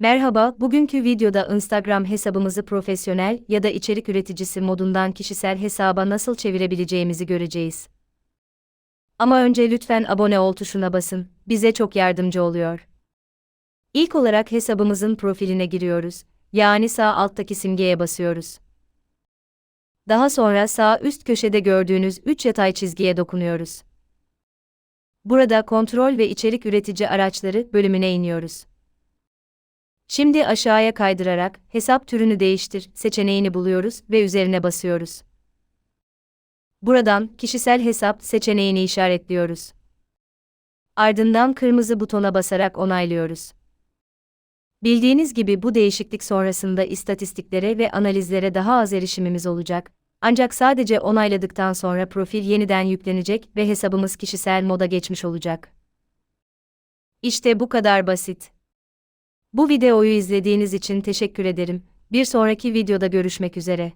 Merhaba, bugünkü videoda Instagram hesabımızı profesyonel ya da içerik üreticisi modundan kişisel hesaba nasıl çevirebileceğimizi göreceğiz. Ama önce lütfen abone ol tuşuna basın, bize çok yardımcı oluyor. İlk olarak hesabımızın profiline giriyoruz, yani sağ alttaki simgeye basıyoruz. Daha sonra sağ üst köşede gördüğünüz 3 yatay çizgiye dokunuyoruz. Burada kontrol ve içerik üretici araçları bölümüne iniyoruz. Şimdi aşağıya kaydırarak hesap türünü değiştir seçeneğini buluyoruz ve üzerine basıyoruz. Buradan kişisel hesap seçeneğini işaretliyoruz. Ardından kırmızı butona basarak onaylıyoruz. Bildiğiniz gibi bu değişiklik sonrasında istatistiklere ve analizlere daha az erişimimiz olacak. Ancak sadece onayladıktan sonra profil yeniden yüklenecek ve hesabımız kişisel moda geçmiş olacak. İşte bu kadar basit. Bu videoyu izlediğiniz için teşekkür ederim. Bir sonraki videoda görüşmek üzere.